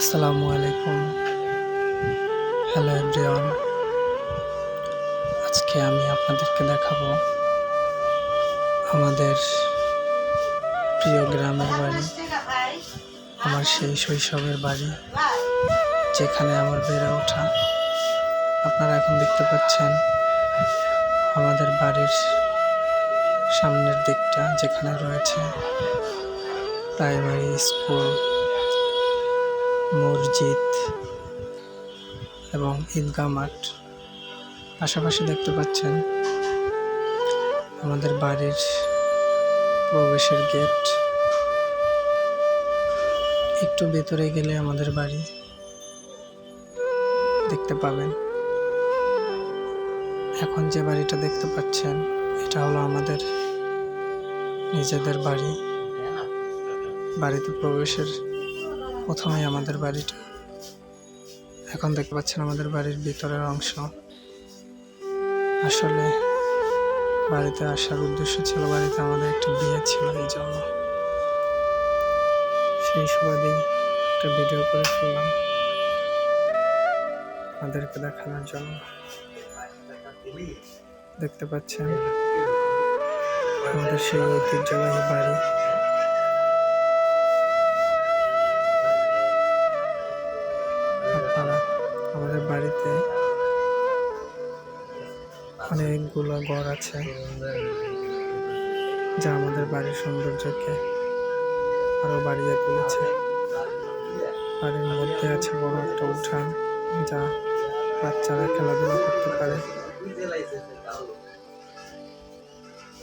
আসসালামু আলাইকুম। Hello everyone আজকে আমি আপনাদেরকে দেখাবো আমাদের প্রিয় গ্রামের বাড়ি, আমার সেই শৈশবের বাড়ি, যেখানে আমার বেড়ে ওঠা। আপনারা এখন দেখতে পাচ্ছেন আমাদের বাড়ির সামনের দিকটা, যেখানে রয়েছে প্রাইমারি স্কুল মসজিদ এবং ঈদগাহ মাঠ। পাশাপাশি দেখতে পাচ্ছেন আমাদের বাড়ির প্রবেশের গেট। একটু ভেতরে গেলে আমাদের বাড়ি দেখতে পাবেন। এখন যে বাড়িটা দেখতে পাচ্ছেন, এটা হলো আমাদের নিজেদের বাড়ি। বাড়িতে প্রবেশের প্রথমেই আমাদের বাড়িটা। এখন দেখতে পাচ্ছেন আমাদের বাড়ির ভিতরের অংশ। আসলে বাড়িতে আসার উদ্দেশ্য ছিল বাড়িতে আমাদের একটা বিয়ে ছিল এই জন্য। সেই সুবাদেই একটা ভিডিও করে ফেললাম আপনাদেরকে দেখানোর জন্য। দেখতে পাচ্ছেন আমাদের সেই ঐতিহ্যবাহী বাড়ি। বাড়িতে। অনেকগুলো ঘর আছে, যা আমাদের বাড়ির সৌন্দর্যকে আরও বাড়িয়ে তুলেছে। বাড়ির মধ্যে আছে বড় একটা উঠান, যা বাচ্চারা খেলাধুলা করতে পারে।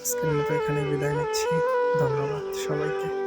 আজকের মতো এখানে বিদায় নিচ্ছি। ধন্যবাদ সবাইকে।